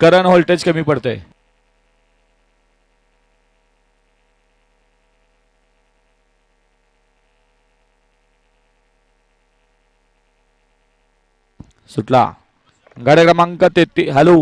करण voltage कमी पडतंय. सुटला. गाड्या क्रमांक तेहतीस हॅलो.